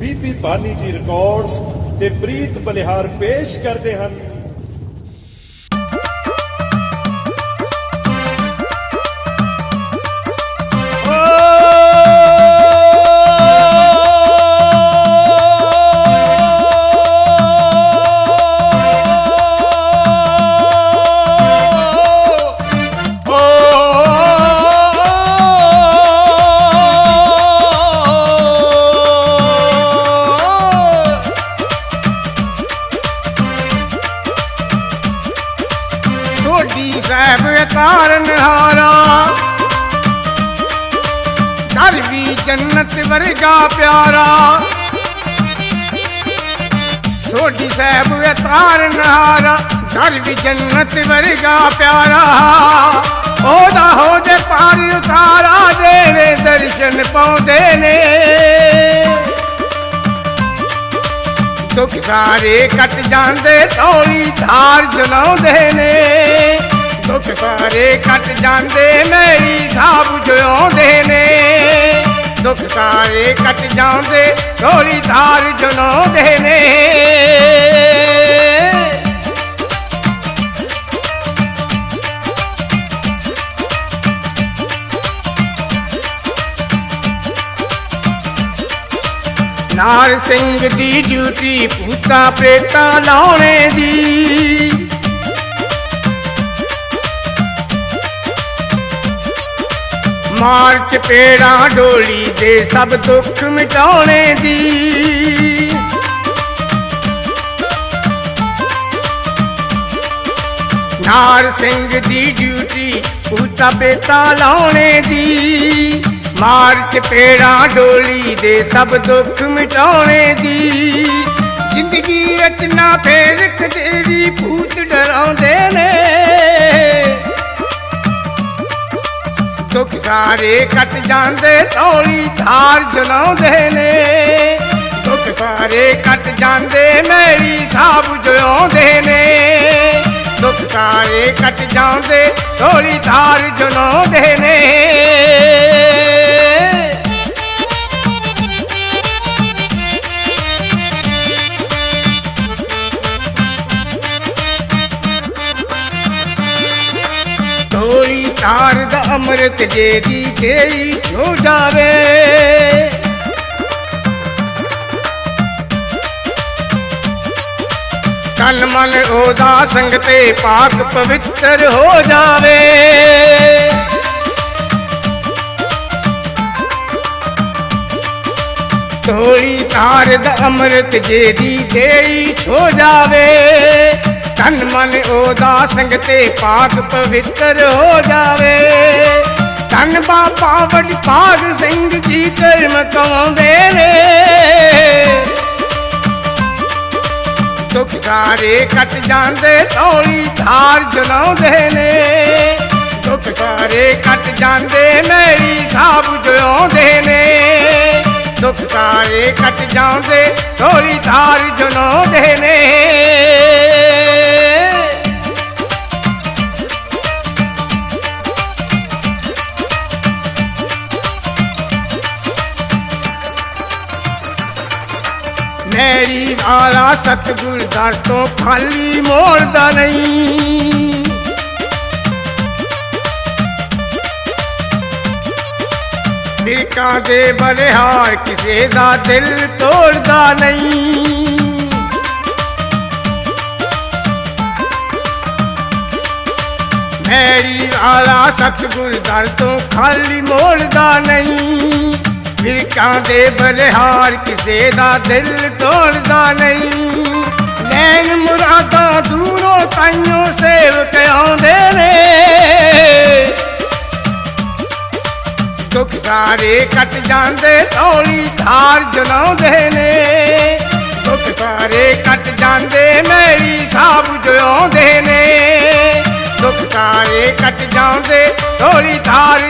ਬੀਬੀ ਬਾਨੀ ਜੀ ਰਿਕਾਰਡਸ ਤੇ ਪ੍ਰੀਤ ਬਲਿਹਾਰ ਪੇਸ਼ ਕਰਦੇ ਹਨ। ਸੋਢੀ ਸਾਹਿਬ ਤਾਰਨ ਹਾਰਾ। ਘਰ ਵੀ ਜੰਨਤ ਵਰਗਾ ਪਿਆਰਾ। ਸੋਢੀ ਸਾਹਿਬ ਤਾਰਨ ਹਾਰਾ ਘਰ ਵੀ ਜੰਨਤ ਵਰਗਾ ਪਿਆਰਾ। ਉਹਦਾ ਹੋ ਜੇ ਪਾਰ ਉਤਾਰਾ, ਦੇਵੇ ਦਰਸ਼ਨ ਪਾਉਂਦੇ ਨੇ। ਦੁੱਖ ਸਾਰੇ ਕੱਟ ਜਾਂਦੇ ਧੌਲੀ ਧਾਰ ਜਲਾਉਂਦੇ ਨੇ। ਦੁੱਖ ਸਾਰੇ ਕੱਟ ਜਾਂਦੇ, ਮੇਰੀ ਸਾਬ ਜਿਉਂਦੇ ਨੇ। ਦੁੱਖ ਸਾਰੇ ਕੱਟ ਜਾਂਦੇ ਧੌਲੀ ਧਾਰ ਜਲਾਉਂਦੇ ਨੇ। ਨਾਰ ਸਿੰਘ ਦੀ ਡਿਊਟੀ ਭੂਤਾਂ ਪ੍ਰੇਤਾ ਲਾਉਣੇ ਦੀ। ਮਾਰਚ ਚਪੇੜਾਂ ਡੋਲੀ ਦੇ ਸਭ ਦੁੱਖ ਮਿਟਾਉਣੇ ਦੀ। ਨਾਰ ਸਿੰਘ ਦੀ ਡਿਊਟੀ ਭੂਤਾਂ ਪ੍ਰੇਤਾ ਲਾਉਣੇ ਦੀ। ਮਾਰ ਚਪੇੜਾਂ ਡੋਲੀ ਦੇ ਸਭ ਦੁੱਖ ਮਿਟਾਉਣੇ ਦੀ। ਜ਼ਿੰਦਗੀ ਰਚਨਾ ਨਾ ਫੇਰ ਕਦੇਰੀ ਭੂਤ ਡਰਾਉਂਦੇ ਨੇ। ਦੁੱਖ ਸਾਰੇ ਕੱਟ ਜਾਂਦੇ, ਤੌਲੀ ਧਾਰ ਜਲਾਉਂਦੇ ਨੇ। ਦੁੱਖ ਸਾਰੇ ਕੱਟ ਜਾਂਦੇ, ਮੇਰੀ ਸਾਬ ਜਿਉਂਦੇ ਨੇ। ਦੁੱਖ ਸਾਰੇ ਕੱਟ ਜਾਂਦੇ, ਤੌਲੀ ਧਾਰ ਜਲਾਉਂਦੇ ਨੇ। ਤੋਰੀ ਅੰਮ੍ਰਿਤ ਜੇ ਦੀ ਤੇਰੀ ਛੋ ਜਾਵੇ। ਤਨ ਮਨ ਉਹਦਾ ਸੰਗ ਤੇ ਪਾਕ ਪਵਿੱਤਰ ਹੋ ਜਾਵੇ। ਤੋਰੀ ਤਾਰ ਅੰਮ੍ਰਿਤ ਜੇ ਦੀ ਦੇਈ ਛੋ ਜਾਵੇ। ਤਨ ਮਨ ਉਹਦਾ ਸੰਗ ਤੇ ਪਾਕ ਪਵਿੱਤਰ ਹੋ ਜਾਵੇ। ਤਨ ਬਾਬਾ ਵੱਡ ਭਾਗ ਸਿੰਘ ਜੀ ਕਰਮ ਕਮਾਉਂਦੇ ਨੇ। ਦੁੱਖ ਸਾਰੇ ਕੱਟ ਜਾਂਦੇ ਧੌਲੀ ਧਾਰ ਜਲਾਉਂਦੇ ਨੇ। ਦੁੱਖ ਸਾਰੇ ਕੱਟ ਜਾਂਦੇ ਮੇਰੀ ਸਾਬ ਜਿਉਂਦੇ ਨੇ। ਦੁੱਖ ਸਾਰੇ ਕੱਟ ਜਾਂਦੇ ਧੌਲੀ ਧਾਰ ਜਲਾਉਂਦੇ ਨੇ। ਮੇਰੀ ਵਾਲਾ ਸਤਿਗੁਰ ਦਰ ਤੋਂ ਖਾਲੀ ਮੋੜਦਾ ਨਹੀਂ। ਫਿਰਕਾਂ ਦੇ ਬਲਿਹਾਰ ਕਿਸੇ ਦਾ ਦਿਲ ਤੋੜਦਾ ਨਹੀਂ। ਮੇਰੀ ਵਾਲਾ ਸਤਿਗੁਰ ਦਰ ਤੋਂ ਖਾਲੀ ਮੋੜਦਾ ਨਹੀਂ। ਫਿਰਕਾਂ ਦੇ ਬਲਿਹਾਰ ਕਿਸੇ ਦਾ ਦਿਲ ਤੋੜਦਾ ਨਹੀਂ। ਲੈਣ ਮੁਰਾਦਾਂ ਦੂਰੋਂ ਤਾਈਓ ਸੇਵਕ ਆਉਂਦੇ ਨੇ। ਦੁੱਖ ਸਾਰੇ ਕੱਟ ਜਾਂਦੇ ਧੌਲੀ ਧਾਰ ਜਲਾਉਂਦੇ ਨੇ। ਦੁੱਖ ਸਾਰੇ ਕੱਟ ਜਾਂਦੇ ਮੇਰੀ ਸਾਬ ਜਿਉਂਦੇ ਨੇ। ਦੁੱਖ ਸਾਰੇ ਕੱਟ ਜਾਂਦੇ ਧੌਲੀ ਧਾਰ